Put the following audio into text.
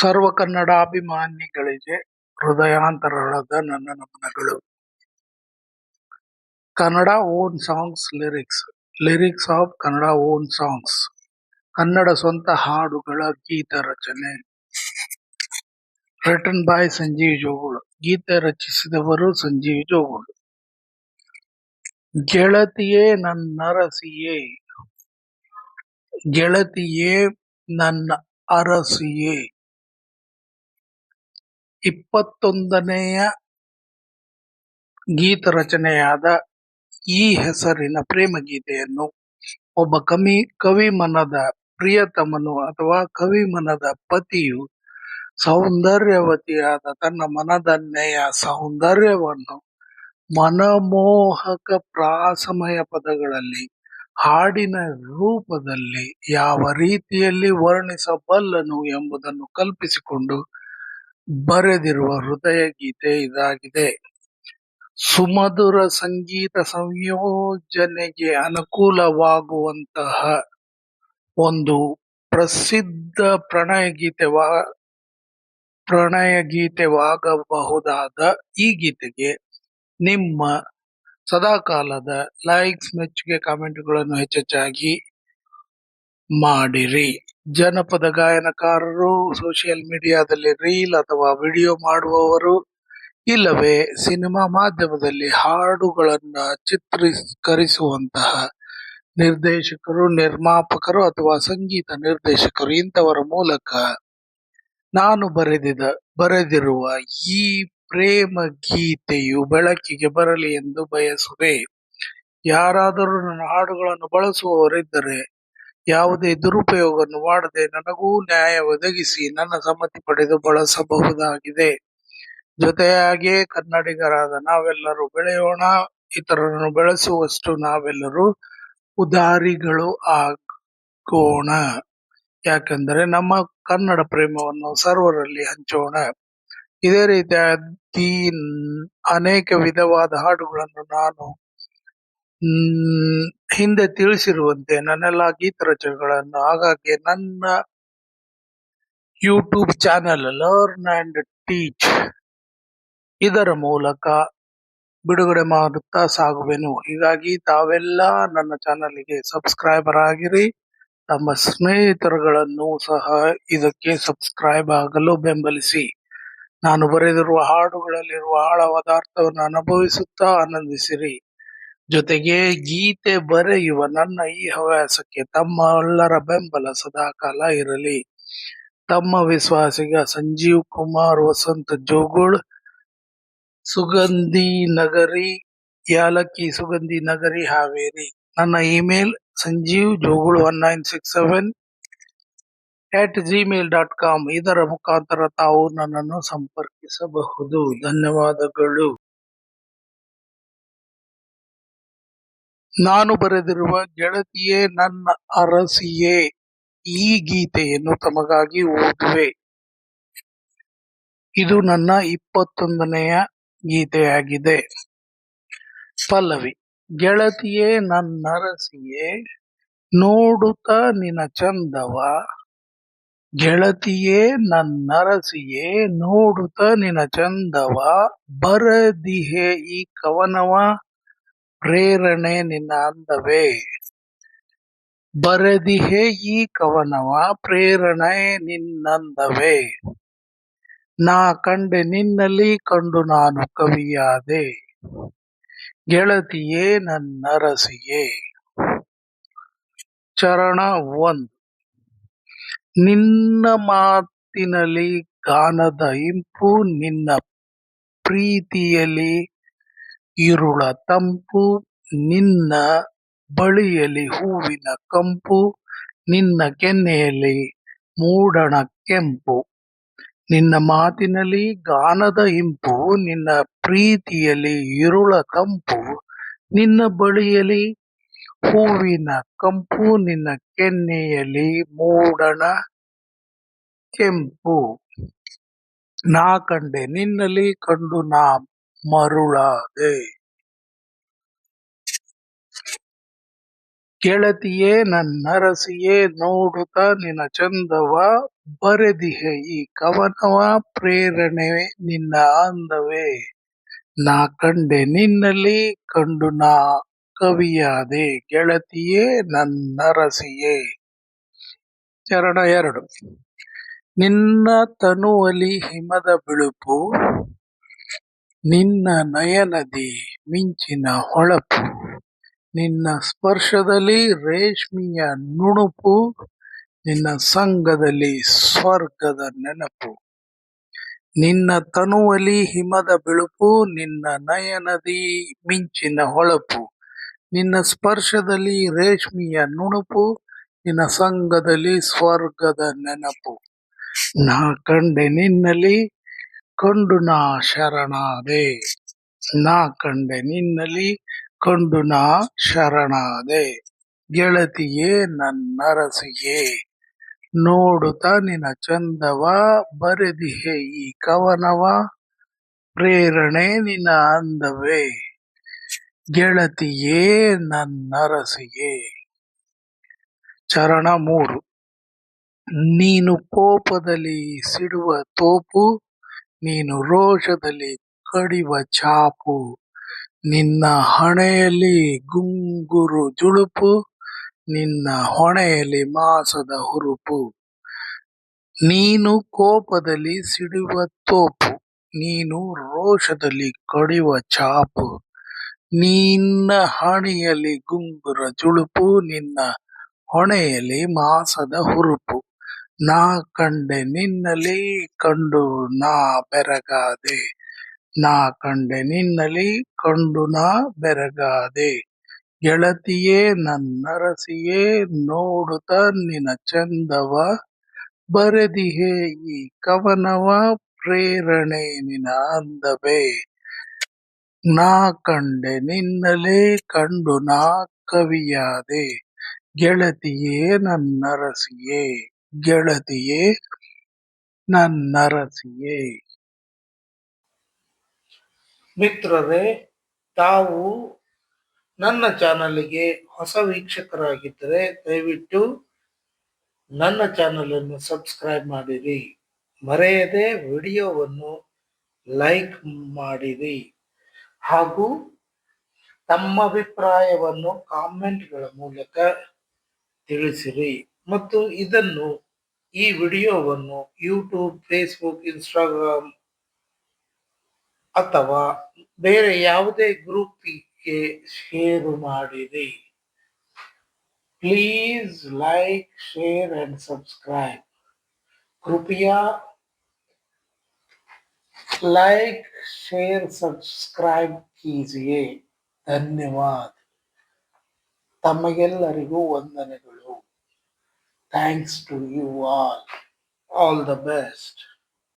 ಸರ್ವ ಕನ್ನಡಾಭಿಮಾನಿಗಳಿಗೆ ಹೃದಯಾಂತರಳದ ನನ್ನ ನಮನಗಳು. Kannada own songs lyrics lyrics of Kannada own songs, Kannada ಸ್ವಂತ ಹಾಡುಗಳ ಗೀತ ರಚನೆ. ರಿಟನ್ ಬಾಯ್ ಸಂಜೀವ್ ಜೋಗುಳು ಗೀತೆ ರಚಿಸಿದವರು ಸಂಜೀವ್ ಜೋಗುಳು ಗೆಳತಿಯೇ ನನ್ನ ಅರಸಿಯೇ ಗೆಳತಿಯೇ ನನ್ನ ಅರಸಿಯೇ. ಇಪ್ಪತ್ತೊಂದನೆಯ ಗೀತ ರಚನೆಯಾದ ಈ ಹೆಸರಿನ ಪ್ರೇಮ ಗೀತೆಯನ್ನು ಒಬ್ಬ ಕವಿ ಕವಿ ಮನದ ಪ್ರಿಯತಮನು ಅಥವಾ ಕವಿ ಮನದ ಪತಿಯು ಸೌಂದರ್ಯವತಿಯಾದ ತನ್ನ ಮನದನ್ನೆಯ ಸೌಂದರ್ಯವನ್ನು ಮನಮೋಹಕ ಪ್ರಾಸಮಯ ಪದಗಳಲ್ಲಿ, ಹಾಡಿನ ರೂಪದಲ್ಲಿ ಯಾವ ರೀತಿಯಲ್ಲಿ ವರ್ಣಿಸಬಲ್ಲನು ಎಂಬುದನ್ನು ಕಲ್ಪಿಸಿಕೊಂಡು ಬರೆದಿರುವ ಹೃದಯ ಗೀತೆ ಇದಾಗಿದೆ. ಸುಮಧುರ ಸಂಗೀತ ಸಂಯೋಜನೆಗೆ ಅನುಕೂಲವಾಗುವಂತಹ ಒಂದು ಪ್ರಸಿದ್ಧ ಪ್ರಣಯ ಗೀತೆ ಪ್ರಣಯ ಗೀತೆವಾಗಬಹುದಾದ ಈ ಗೀತೆಗೆ ನಿಮ್ಮ ಸದಾಕಾಲದ ಲೈಕ್ಸ್, ಮೆಚ್ಚುಗೆ, ಕಾಮೆಂಟ್ಗಳನ್ನು ಹೆಚ್ಚೆಚ್ಚಾಗಿ ಮಾಡಿರಿ. ಜನಪದ ಗಾಯನಕಾರರು ಸೋಷಿಯಲ್ ಮೀಡಿಯಾದಲ್ಲಿ ರೀಲ್ ಅಥವಾ ವಿಡಿಯೋ ಮಾಡುವವರು, ಇಲ್ಲವೇ ಸಿನಿಮಾ ಮಾಧ್ಯಮದಲ್ಲಿ ಹಾಡುಗಳನ್ನ ಚಿತ್ರೀಕರಿಸುವಂತಹ ನಿರ್ದೇಶಕರು, ನಿರ್ಮಾಪಕರು ಅಥವಾ ಸಂಗೀತ ನಿರ್ದೇಶಕರು ಇಂಥವರ ಮೂಲಕ ನಾನು ಬರೆದಿದ, ಬರೆದಿರುವ ಈ ಪ್ರೇಮ ಗೀತೆಯು ಬೆಳಕಿಗೆ ಬರಲಿ ಎಂದು ಬಯಸುವೆ. ಯಾರಾದರೂ ನನ್ನ ಹಾಡುಗಳನ್ನು ಬಳಸುವವರಿದ್ದರೆ ಯಾವುದೇ ದುರುಪಯೋಗವನ್ನು ಮಾಡದೆ ನನಗೂ ನ್ಯಾಯ ಒದಗಿಸಿ ನನ್ನ ಸಮ್ಮತಿ ಪಡೆದು ಬಳಸಬಹುದಾಗಿದೆ. ಜೊತೆಯಾಗಿ ಕನ್ನಡಿಗರಾದ ನಾವೆಲ್ಲರೂ ಬೆಳೆಯೋಣ, ಇತರರನ್ನು ಬೆಳೆಸುವಷ್ಟು ನಾವೆಲ್ಲರೂ ಉದಾರಿಗಳು ಆಗೋಣ. ಯಾಕೆಂದರೆ ನಮ್ಮ ಕನ್ನಡ ಪ್ರೇಮವನ್ನು ಸರ್ವರಲ್ಲಿ ಹಂಚೋಣ. ಇದೇ ರೀತಿಯ ಅನೇಕ ವಿಧವಾದ ಹಾಡುಗಳನ್ನು ನಾನು ಹಿಂದೆ ತಿಳಿಸಿರುವಂತೆ ನನ್ನೆಲ್ಲ ಗೀತ ರಚನೆಗಳನ್ನು ಹಾಗಾಗಿ ನನ್ನ YouTube channel learn and teach ಇದರ ಮೂಲಕ ಬಿಡುಗಡೆ ಮಾಡುತ್ತಾ ಸಾಗುವೆನು. ಹೀಗಾಗಿ ತಾವೆಲ್ಲ ನನ್ನ ಚಾನಲ್ಗೆ ಸಬ್ಸ್ಕ್ರೈಬರ್ ಆಗಿರಿ. ತಮ್ಮ ಸ್ನೇಹಿತರುಗಳನ್ನು ಸಹ ಇದಕ್ಕೆ ಸಬ್ಸ್ಕ್ರೈಬ್ ಆಗಲು ಬೆಂಬಲಿಸಿ. ನಾನು ಬರೆದಿರುವ ಹಾಡುಗಳಲ್ಲಿರುವ ಆಳವಾದ ಅರ್ಥವನ್ನು ಅನುಭವಿಸುತ್ತಾ ಆನಂದಿಸಿರಿ. ಜೊತೆಗೆ ಗೀತೆ ಬರೆಯುವ ನನ್ನ ಈ ಹವ್ಯಾಸಕ್ಕೆ ತಮ್ಮ ಎಲ್ಲರ ಬೆಂಬಲ ಸದಾಕಾಲ ಇರಲಿ. ತಮ್ಮ ವಿಶ್ವಾಸಿಗ ಸಂಜೀವ್ ಕುಮಾರ್, ವಸಂತ ಜೋಗುಳ್, ಸುಗಂಧಿ ನಗರಿ, ಯಾಲಕ್ಕಿ ಸುಗಂಧಿ ನಗರಿ ಹಾವೇರಿ. ನನ್ನ email Sanjeev Jogul one nine six seven at Gmail dot com. ಇದರ ಮುಖಾಂತರ ತಾವು ನನ್ನನ್ನು ಸಂಪರ್ಕಿಸಬಹುದು. ಧನ್ಯವಾದಗಳು. ನಾನು ಬರೆದಿರುವ ಗೆಳತಿಯೇ ನನ್ನ ಅರಸಿಯೇ, ಈ ಗೀತೆಯನ್ನು ತಮಗಾಗಿ ಓದುವೆ. ಇದು ನನ್ನ ಇಪ್ಪತ್ತೊಂದನೆಯ ಗೀತೆಯಾಗಿದೆ. ಪಲ್ಲವಿ, ಗೆಳತಿಯೇ ನನ್ನರಸಿಯೇ ನೋಡುತ್ತ ನಿನ ಚಂದವ. ಗೆಳತಿಯೇ ನನ್ನರಸಿಯೇ ನೋಡುತ್ತ ನಿನ ಚಂದವ. ಬರದಿಹೆ ಈ ಕವನವ. ಪ್ರೇರಣೆ ನಿನ್ನ ಅಂದವೇ. ಬರದಿಹೆ ಈ ಕವನವ, ಪ್ರೇರಣೆ ನಿನ್ನಂದವೇ. ನಾ ಕಂಡೆ ನಿನ್ನಲ್ಲಿ ಕಂಡು ನಾನು ಕವಿಯಾದೆ. ಗೆಳತಿಯೇ ನನ್ನರಸಿಯೇ. ಚರಣ ಒಂದು. ನಿನ್ನ ಮಾತಿನಲ್ಲಿ ಗಾನದ ಇಂಪು, ನಿನ್ನ ಪ್ರೀತಿಯಲ್ಲಿ ಇರುಳ ತಂಪು, ನಿನ್ನ ಬಳಿಯಲ್ಲಿ ಹೂವಿನ ಕಂಪು, ನಿನ್ನ ಕೆನ್ನೆಯಲ್ಲಿ ಮೂಡಣ ಕೆಂಪು. ನಿನ್ನ ಮಾತಿನಲ್ಲಿ ಗಾನದ ಇಂಪು, ನಿನ್ನ ಪ್ರೀತಿಯಲ್ಲಿ ಇರುಳ ಕಂಪು ನಿನ್ನ ಬಳಿಯಲ್ಲಿ ಹೂವಿನ ಕಂಪು, ನಿನ್ನ ಕೆನ್ನೆಯಲ್ಲಿ ಮೂಡಣ ಕೆಂಪು. ನಾ ಕಂಡೆ ನಿನ್ನಲ್ಲಿ ಕಂಡು ನಾ ಮರುಳಾದೆ. ಗೆಳತಿಯೇ ನನ್ನರಸಿಯೇ ನೋಡುತ್ತ ನಿನ್ನ ಚಂದವ ಬರೆದಿಹೆ, ಈ ಕವನವ ಪ್ರೇರಣೆ ನಿನ್ನ ಅಂದವೇ ನಾ ಕಂಡೆ ನಿನ್ನಲ್ಲಿ ಕಂಡು ನಾ ಕವಿಯಾದೆ ಗೆಳತಿಯೇ ನನ್ನರಸಿಯೇ ಚರಣ ಎರಡು. ನಿನ್ನ ತನುವಲಿ ಹಿಮದ ಬಿಳುಪು ನಿನ್ನ ನಯನದಿ ಮಿಂಚಿನ ಹೊಳಪು, ನಿನ್ನ ಸ್ಪರ್ಶದಲ್ಲಿ ರೇಷ್ಮೆಯ ನುಣುಪು, ನಿನ್ನ ಸಂಘದಲ್ಲಿ ಸ್ವರ್ಗದ ನೆನಪು. ನಿನ್ನ ತನುವಲಿ ಹಿಮದ ಬಿಳುಪು, ನಿನ್ನ ನಯನದಿ ಮಿಂಚಿನ ಹೊಳಪು. ನಿನ್ನ ಸ್ಪರ್ಶದಲ್ಲಿ ರೇಷ್ಮೆಯ ನುಣುಪು, ನಿನ್ನ ಸಂಘದಲ್ಲಿ ಸ್ವರ್ಗದ ನೆನಪು. ನಾ ಕಂಡೆ ನಿನ್ನಲ್ಲಿ ಕಂಡು ನಾ ಶರಣಾದೆ. ನಾ ಕಂಡೆ ನಿನ್ನಲ್ಲಿ ಕಂಡು ನಾ ಶರಣಾದೆ. ಗೆಳತಿಯೇ ನನ್ನರಸಿಗೆ ನೋಡುತ್ತ ನಿನ್ನ ಚಂದವ, ಬರೆದಿಹೆ ಈ ಕವನವ, ಪ್ರೇರಣೆ ನಿನ ಅಂದವೇ. ಗೆಳತಿಯೇ ನನ್ನರಸಿಗೆ ಚರಣ ಮೂರು. ನೀನು ಕೋಪದಲ್ಲಿ ಸಿಡುವ ತೋಪು ನೀನು ರೋಷದಲ್ಲಿ ಕಡಿವ ಚಾಪು ನಿನ್ನ ಹಣೆಯಲ್ಲಿ ಗುಂಗುರು ಜುಳುಪು. ನಿನ್ನ ಹೊಣೆಯಲ್ಲಿ ಮಾಸದ ಹುರುಪು. ನೀನು ಕೋಪದಲ್ಲಿ ಸಿಡುವ ತೋಪು. ನೀನು ರೋಷದಲ್ಲಿ ಕಡಿವ ಚಾಪು ನಿನ್ನ ಹಣೆಯಲ್ಲಿ ಗುಂಗುರ ಜುಳುಪು. ನಿನ್ನ ಹೊಣೆಯಲ್ಲಿ ಮಾಸದ ಹುರುಪು. ನಾ ಕಂಡೆ ನಿನ್ನಲಿ ಕಂಡು ನಾ ಬೆರಗಾದೆ. ನಾ ಕಂಡೆ ನಿನ್ನಲಿ ಕಂಡು ನಾ ಬೆರಗಾದೆ. ಗೆಳತಿಯೇ ನನ್ನರಸಿಯೇ ನೋಡುತ್ತ ನಿನ ಚಂದವ. ಬರೆದಿಹೆ ಈ ಕವನವ, ಪ್ರೇರಣೆ ನಿನ ಅಂದವೇ. ನಾ ಕಂಡೆ ನಿನ್ನಲೇ ಕಂಡು ನಾ ಕವಿಯಾದೆ. ಗೆಳತಿಯೇ ನನ್ನರಸಿಯೇ ಗೆಳತಿಯೇ ನನ್ನರಸಿಯೇ ಮಿತ್ರರೇ, ತಾವು ನನ್ನ ಚಾನಲ್ಗೆ ಹೊಸ ವೀಕ್ಷಕರಾಗಿದ್ದರೆ ದಯವಿಟ್ಟು ನನ್ನ ಚಾನಲನ್ನು ಸಬ್ಸ್ಕ್ರೈಬ್ ಮಾಡಿರಿ. ಮರೆಯದೆ ವಿಡಿಯೋವನ್ನು ಲೈಕ್ ಮಾಡಿರಿ. ಹಾಗೂ ತಮ್ಮ ಅಭಿಪ್ರಾಯವನ್ನು ಕಾಮೆಂಟ್ಗಳ ಮೂಲಕ ತಿಳಿಸಿರಿ. ಮತ್ತು ಇದನ್ನು ಈ ವಿಡಿಯೋವನ್ನು ಯೂಟ್ಯೂಬ್ ಫೇಸ್ಬುಕ್ ಇನ್ಸ್ಟಾಗ್ರಾಮ್ ಅಥವಾ ಬೇರೆ ಯಾವುದೇ ಗ್ರೂಪಿಗೆ ಶೇರ್ ಮಾಡಿರಿ please like share and subscribe कृपया लाइक शेयर सब्सक्राइब कीजिए ಧನ್ಯವಾದ ತಮಗೆಲ್ಲರಿಗೂ ವಂದನೆಗಳು Thanks to you all. All the best.